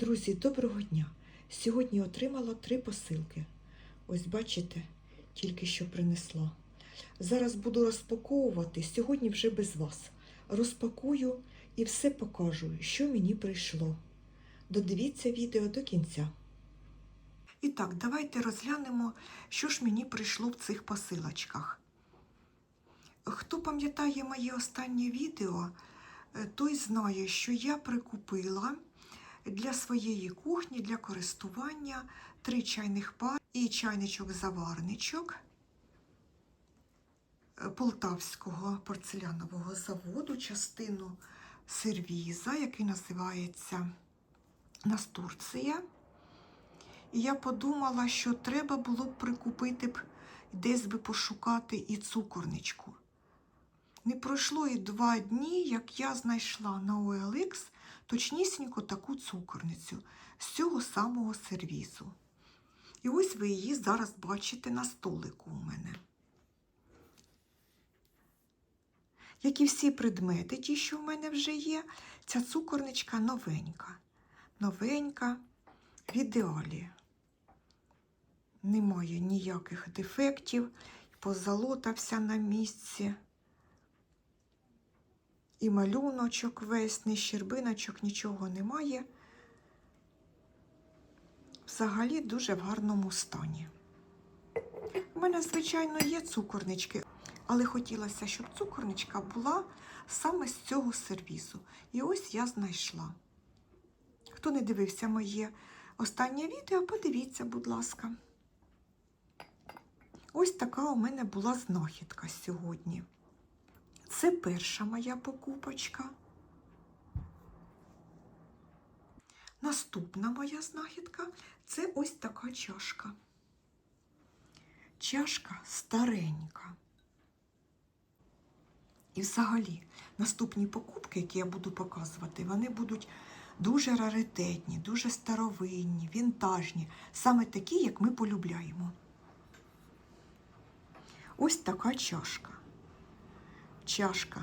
Друзі, доброго дня! Сьогодні отримала три посилки. Ось бачите, тільки що принесла. Зараз буду розпаковувати, сьогодні вже без вас. Розпакую і все покажу, що мені прийшло. Додивіться відео до кінця. І так, давайте розглянемо, що ж мені прийшло в цих посилочках. Хто пам'ятає моє останнє відео, е, той знає, що я прикупила для своєї кухні, для користування три чайних пар і чайничок-заварничок е, Полтавського порцелянового заводу, частину сервіза, який називається Настурція. І я подумала, що треба було б прикупити б, десь би пошукати і цукорничку. Не пройшло і два дні, як я знайшла на OLX точнісінько таку цукорницю з цього самого сервізу. І ось ви її зараз бачите на столику у мене. Як і всі предмети, ті, що в мене вже є, ця цукорничка новенька. Новенька в ідеалі. Немає ніяких дефектів, позолотався на місці. І малюночок весь, ні щербиночок, нічого немає. Взагалі дуже в гарному стані. У мене, звичайно, є цукорнички, але хотілося, щоб цукорничка була саме з цього сервізу. І ось я знайшла. Хто не дивився моє останнє відео, подивіться, будь ласка. Ось така у мене була знахідка сьогодні. Це перша моя покупочка. Наступна моя знахідка це ось така чашка. Чашка старенька. І взагалі, наступні покупки, які я буду показувати, вони будуть дуже раритетні, дуже старовинні, вінтажні, саме такі, як ми полюбляємо. Ось така чашка чашка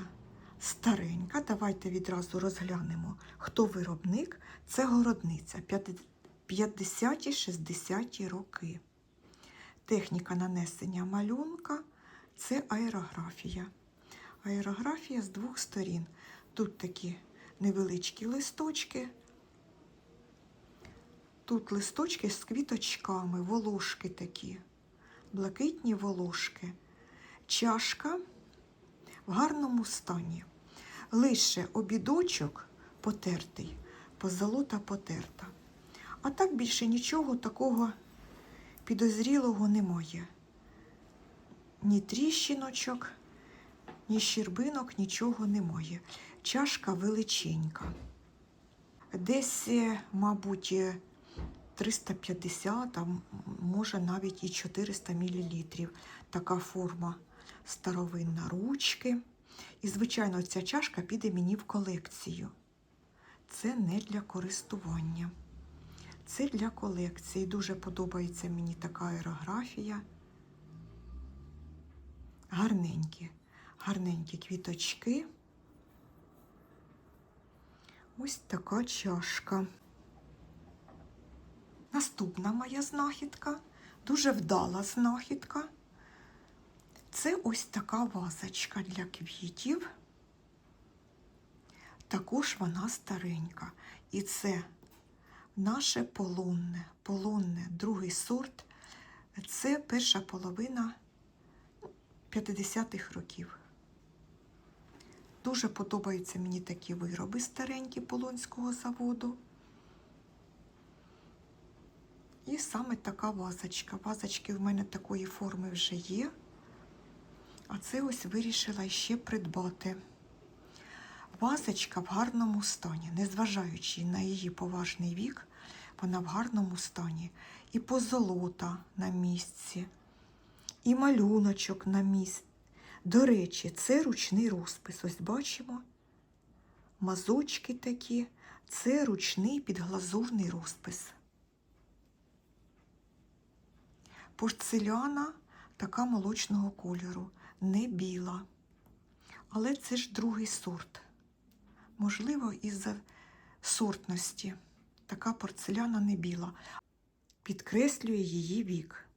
старенька. Давайте відразу розглянемо, хто виробник. Це городниця 50-60 роки. Техніка нанесення малюнка це аерографія. Аерографія з двох сторін. Тут такі невеличкі листочки. Тут листочки з квіточками, волошки такі, блакитні волошки. Чашка в гарному стані. Лише обідочок потертий, позолота потерта. А так більше нічого такого підозрілого немає. Ні тріщиночок, ні щербинок, нічого немає. Чашка величенька. Десь, мабуть, 350, а може навіть і 400 мл. Така форма старовинна ручки. І, звичайно, ця чашка піде мені в колекцію. Це не для користування. Це для колекції. Дуже подобається мені така аерографія. Гарненькі, гарненькі квіточки. Ось така чашка. Наступна моя знахідка, дуже вдала знахідка. Це ось така вазочка для квітів. Також вона старенька. І це наше полонне, полонне, другий сорт. Це перша половина 50-х років. Дуже подобаються мені такі вироби старенькі Полонського заводу. І саме така вазочка. Вазочки в мене такої форми вже є. А це ось вирішила ще придбати. Вазочка в гарному стані, незважаючи на її поважний вік, вона в гарному стані. І позолота на місці, і малюночок на місці. До речі, це ручний розпис. Ось бачимо. Мазочки такі, це ручний підглазурний розпис. Порцеляна така молочного кольору не біла. Але це ж другий сорт. Можливо, із-за сортності така порцеляна не біла. Підкреслює її вік.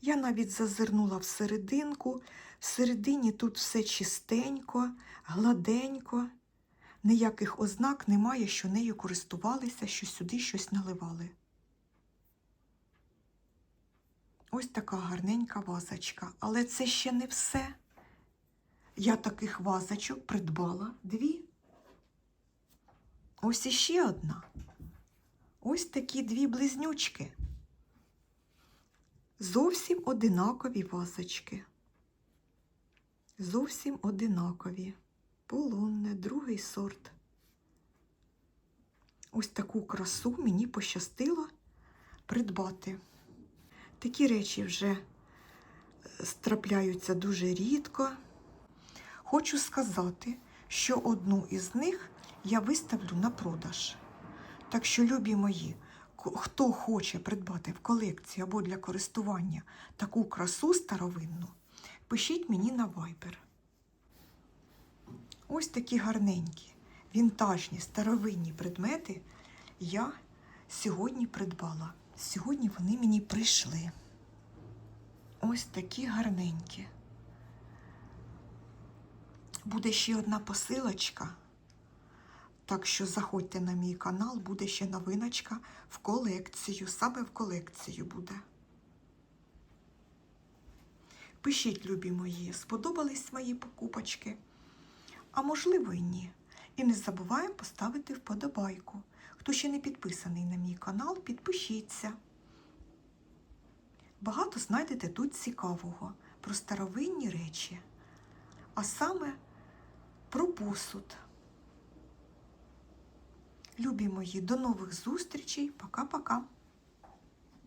Я навіть зазирнула всерединку. Всередині тут все чистенько, гладенько. Ніяких ознак немає, що нею користувалися, що сюди щось наливали. Ось така гарненька вазочка. Але це ще не все. Я таких вазочок придбала дві. Ось іще одна. Ось такі дві близнючки. Зовсім одинакові вазочки. Зовсім одинакові. Полонне, другий сорт. Ось таку красу мені пощастило придбати. Такі речі вже е, трапляються дуже рідко. Хочу сказати, що одну із них я виставлю на продаж. Так що, любі мої, хто хоче придбати в колекцію або для користування таку красу старовинну, пишіть мені на Viber. Ось такі гарненькі, вінтажні, старовинні предмети я сьогодні придбала. Сьогодні вони мені прийшли. Ось такі гарненькі. Буде ще одна посилочка. Так що заходьте на мій канал, буде ще новиночка в колекцію. Саме в колекцію буде. Пишіть, любі мої, сподобались мої покупочки. А можливо і ні. І не забуваємо поставити вподобайку. Хто ще не підписаний на мій канал, підпишіться. Багато знайдете тут цікавого про старовинні речі, а саме про посуд. Любі мої, до нових зустрічей. Пока-пока.